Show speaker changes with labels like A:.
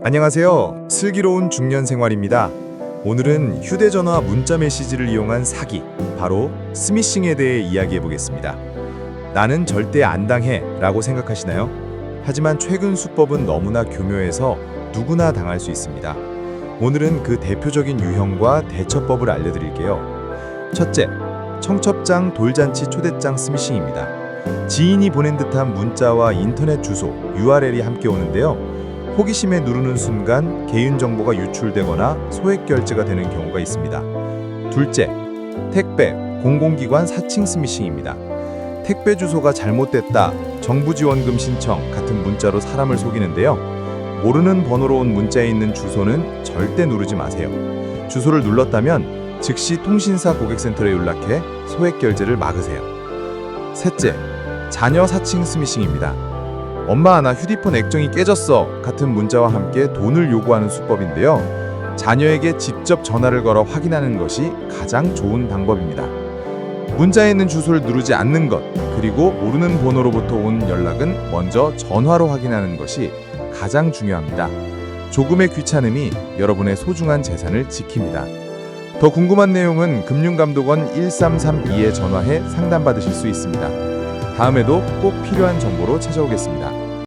A: 안녕하세요. 슬기로운 중년 생활입니다. 오늘은 휴대전화 문자 메시지를 이용한 사기, 바로 스미싱에 대해 이야기해 보겠습니다. 나는 절대 안 당해 라고 생각하시나요? 하지만 최근 수법은 너무나 교묘해서 누구나 당할 수 있습니다. 오늘은 그 대표적인 유형과 대처법을 알려드릴게요. 첫째, 청첩장 돌잔치 초대장 스미싱입니다. 지인이 보낸 듯한 문자와 인터넷 주소, URL이 함께 오는데요. 호기심에 누르는 순간 개인 정보가 유출되거나 소액 결제가 되는 경우가 있습니다. 둘째, 택배, 공공기관 사칭 스미싱입니다. 택배 주소가 잘못됐다, 정부 지원금 신청 같은 문자로 사람을 속이는데요. 모르는 번호로 온 문자에 있는 주소는 절대 누르지 마세요. 주소를 눌렀다면 즉시 통신사 고객센터에 연락해 소액 결제를 막으세요. 셋째, 자녀 사칭 스미싱입니다. 엄마 나 휴대폰 액정이 깨졌어 같은 문자와 함께 돈을 요구하는 수법인데요. 자녀에게 직접 전화를 걸어 확인하는 것이 가장 좋은 방법입니다. 문자에 있는 주소를 누르지 않는 것, 그리고 모르는 번호로부터 온 연락은 먼저 전화로 확인하는 것이 가장 중요합니다. 조금의 귀찮음이 여러분의 소중한 재산을 지킵니다. 더 궁금한 내용은 금융감독원 1332에 전화해 상담받으실 수 있습니다. 다음에도 꼭 필요한 정보로 찾아오겠습니다.